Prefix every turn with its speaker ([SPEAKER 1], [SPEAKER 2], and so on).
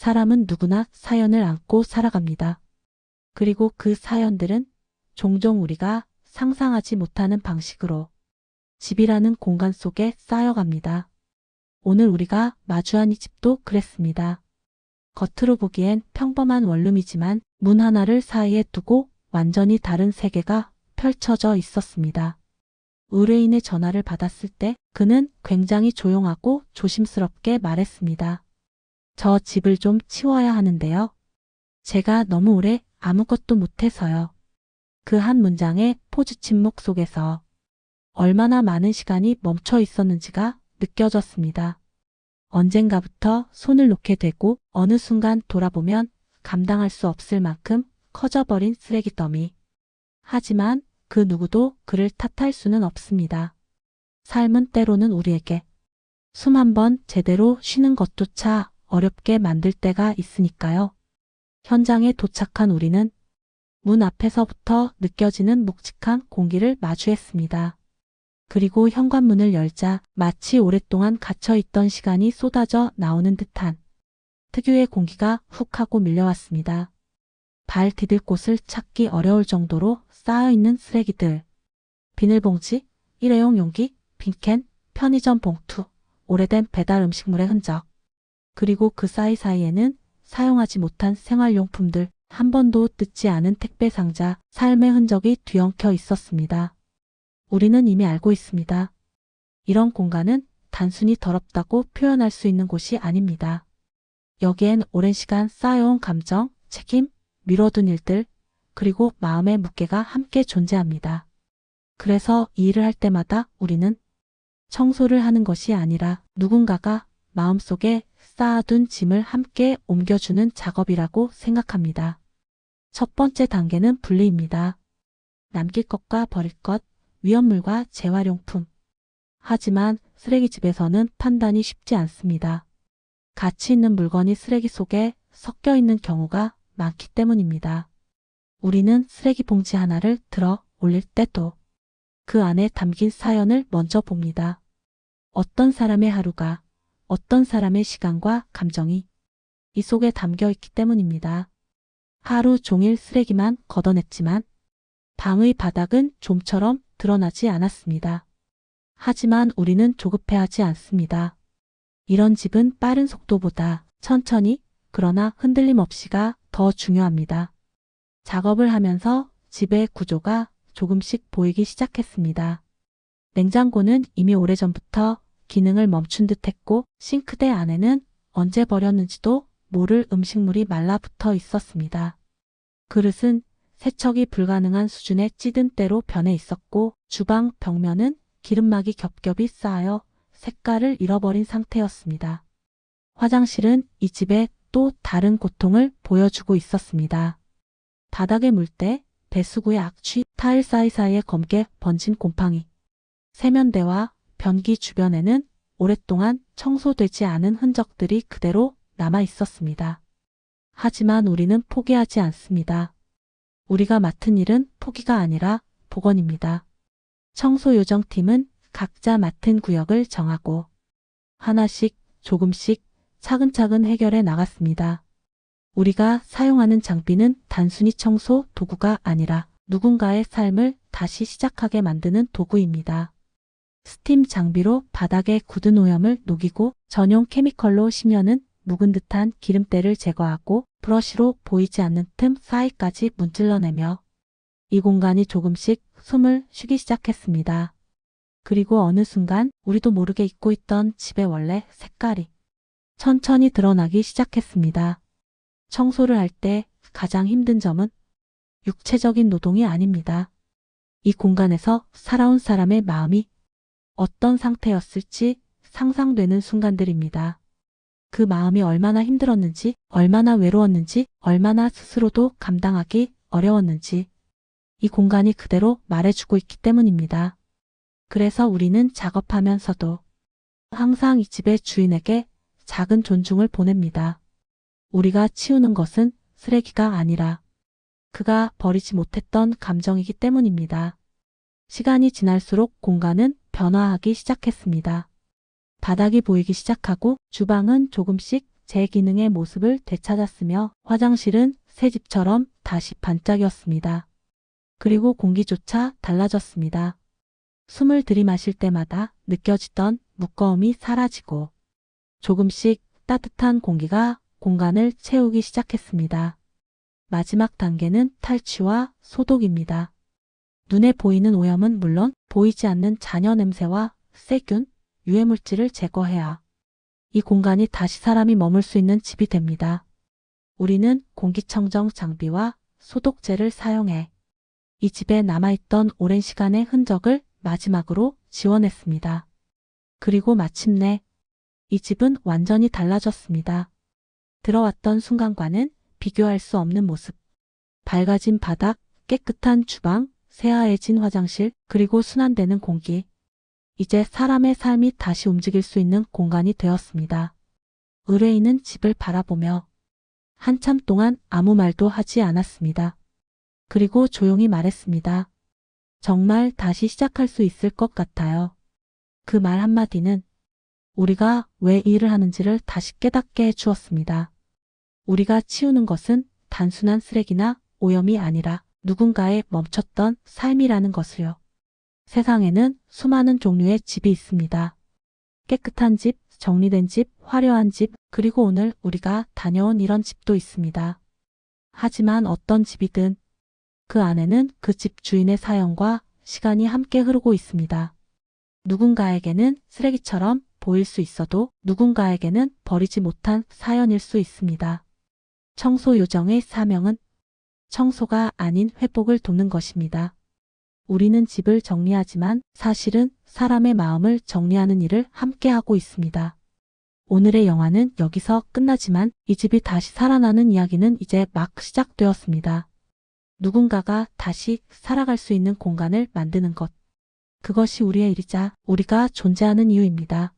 [SPEAKER 1] 사람은 누구나 사연을 안고 살아갑니다. 그리고 그 사연들은 종종 우리가 상상하지 못하는 방식으로 집이라는 공간 속에 쌓여갑니다. 오늘 우리가 마주한 이 집도 그랬습니다. 겉으로 보기엔 평범한 원룸이지만 문 하나를 사이에 두고 완전히 다른 세계가 펼쳐져 있었습니다. 의뢰인의 전화를 받았을 때 그는 굉장히 조용하고 조심스럽게 말했습니다. 저 집을 좀 치워야 하는데요. 제가 너무 오래 아무것도 못해서요. 그 한 문장의 포즈 침묵 속에서 얼마나 많은 시간이 멈춰 있었는지가 느껴졌습니다. 언젠가부터 손을 놓게 되고 어느 순간 돌아보면 감당할 수 없을 만큼 커져버린 쓰레기 더미. 하지만 그 누구도 그를 탓할 수는 없습니다. 삶은 때로는 우리에게 숨 한 번 제대로 쉬는 것조차 어렵게 만들 때가 있으니까요. 현장에 도착한 우리는 문 앞에서부터 느껴지는 묵직한 공기를 마주했습니다. 그리고 현관문을 열자 마치 오랫동안 갇혀 있던 시간이 쏟아져 나오는 듯한 특유의 공기가 훅 하고 밀려왔습니다. 발 디딜 곳을 찾기 어려울 정도로 쌓여있는 쓰레기들. 비닐봉지, 일회용 용기, 빈캔, 편의점 봉투, 오래된 배달 음식물의 흔적. 그리고 그 사이사이에는 사용하지 못한 생활용품들, 한 번도 뜯지 않은 택배 상자, 삶의 흔적이 뒤엉켜 있었습니다. 우리는 이미 알고 있습니다. 이런 공간은 단순히 더럽다고 표현할 수 있는 곳이 아닙니다. 여기엔 오랜 시간 쌓여온 감정, 책임, 미뤄둔 일들, 그리고 마음의 무게가 함께 존재합니다. 그래서 이 일을 할 때마다 우리는 청소를 하는 것이 아니라 누군가가 마음속에 쌓아둔 짐을 함께 옮겨주는 작업이라고 생각합니다. 첫 번째 단계는 분리입니다. 남길 것과 버릴 것, 위험물과 재활용품. 하지만 쓰레기집에서는 판단이 쉽지 않습니다. 가치 있는 물건이 쓰레기 속에 섞여 있는 경우가 많기 때문입니다. 우리는 쓰레기 봉지 하나를 들어 올릴 때도 그 안에 담긴 사연을 먼저 봅니다. 어떤 사람의 하루가, 어떤 사람의 시간과 감정이 이 속에 담겨 있기 때문입니다. 하루 종일 쓰레기만 걷어냈지만 방의 바닥은 좀처럼 드러나지 않았습니다. 하지만 우리는 조급해하지 않습니다. 이런 집은 빠른 속도보다 천천히 그러나 흔들림 없이가 더 중요합니다. 작업을 하면서 집의 구조가 조금씩 보이기 시작했습니다. 냉장고는 이미 오래전부터 기능을 멈춘 듯 했고 싱크대 안에는 언제 버렸는지도 모를 음식물이 말라붙어 있었습니다. 그릇은 세척이 불가능한 수준의 찌든 때로 변해 있었고 주방 벽면은 기름막이 겹겹이 쌓여 색깔을 잃어버린 상태였습니다. 화장실은 이 집의 또 다른 고통을 보여주고 있었습니다. 바닥에 물때 배수구의 악취, 타일 사이사이에 검게 번진 곰팡이, 세면대와 변기 주변에는 오랫동안 청소되지 않은 흔적들이 그대로 남아 있었습니다. 하지만 우리는 포기하지 않습니다. 우리가 맡은 일은 포기가 아니라 복원입니다. 청소 요정팀은 각자 맡은 구역을 정하고 하나씩 조금씩 차근차근 해결해 나갔습니다. 우리가 사용하는 장비는 단순히 청소 도구가 아니라 누군가의 삶을 다시 시작하게 만드는 도구입니다. 스팀 장비로 바닥에 굳은 오염을 녹이고 전용 케미컬로 심려는 묵은 듯한 기름때를 제거하고 브러쉬로 보이지 않는 틈 사이까지 문질러내며 이 공간이 조금씩 숨을 쉬기 시작했습니다. 그리고 어느 순간 우리도 모르게 잊고 있던 집의 원래 색깔이 천천히 드러나기 시작했습니다. 청소를 할 때 가장 힘든 점은 육체적인 노동이 아닙니다. 이 공간에서 살아온 사람의 마음이 어떤 상태였을지 상상되는 순간들입니다. 그 마음이 얼마나 힘들었는지, 얼마나 외로웠는지, 얼마나 스스로도 감당하기 어려웠는지 이 공간이 그대로 말해주고 있기 때문입니다. 그래서 우리는 작업하면서도 항상 이 집의 주인에게 작은 존중을 보냅니다. 우리가 치우는 것은 쓰레기가 아니라 그가 버리지 못했던 감정이기 때문입니다. 시간이 지날수록 공간은 변화하기 시작했습니다. 바닥이 보이기 시작하고 주방은 조금씩 제 기능의 모습을 되찾았으며 화장실은 새 집처럼 다시 반짝였습니다. 그리고 공기조차 달라졌습니다. 숨을 들이마실 때마다 느껴지던 무거움이 사라지고 조금씩 따뜻한 공기가 공간을 채우기 시작했습니다. 마지막 단계는 탈취와 소독입니다. 눈에 보이는 오염은 물론 보이지 않는 잔여 냄새와 세균, 유해물질을 제거해야 이 공간이 다시 사람이 머물 수 있는 집이 됩니다. 우리는 공기청정 장비와 소독제를 사용해 이 집에 남아있던 오랜 시간의 흔적을 마지막으로 지워냈습니다. 그리고 마침내 이 집은 완전히 달라졌습니다. 들어왔던 순간과는 비교할 수 없는 모습. 밝아진 바닥, 깨끗한 주방, 새하얘진 화장실, 그리고 순환되는 공기. 이제 사람의 삶이 다시 움직일 수 있는 공간이 되었습니다. 의뢰인은 집을 바라보며 한참 동안 아무 말도 하지 않았습니다. 그리고 조용히 말했습니다. 정말 다시 시작할 수 있을 것 같아요. 그 말 한마디는 우리가 왜이 일을 하는지를 다시 깨닫게 해 주었습니다. 우리가 치우는 것은 단순한 쓰레기나 오염이 아니라 누군가의 멈췄던 삶이라는 것을요. 세상에는 수많은 종류의 집이 있습니다. 깨끗한 집, 정리된 집, 화려한 집, 그리고 오늘 우리가 다녀온 이런 집도 있습니다. 하지만 어떤 집이든 그 안에는 그 집 주인의 사연과 시간이 함께 흐르고 있습니다. 누군가에게는 쓰레기처럼 보일 수 있어도 누군가에게는 버리지 못한 사연일 수 있습니다. 청소 요정의 사명은 청소가 아닌 회복을 돕는 것입니다. 우리는 집을 정리하지만 사실은 사람의 마음을 정리하는 일을 함께 하고 있습니다. 오늘의 영화는 여기서 끝나지만 이 집이 다시 살아나는 이야기는 이제 막 시작되었습니다. 누군가가 다시 살아갈 수 있는 공간을 만드는 것. 그것이 우리의 일이자 우리가 존재하는 이유입니다.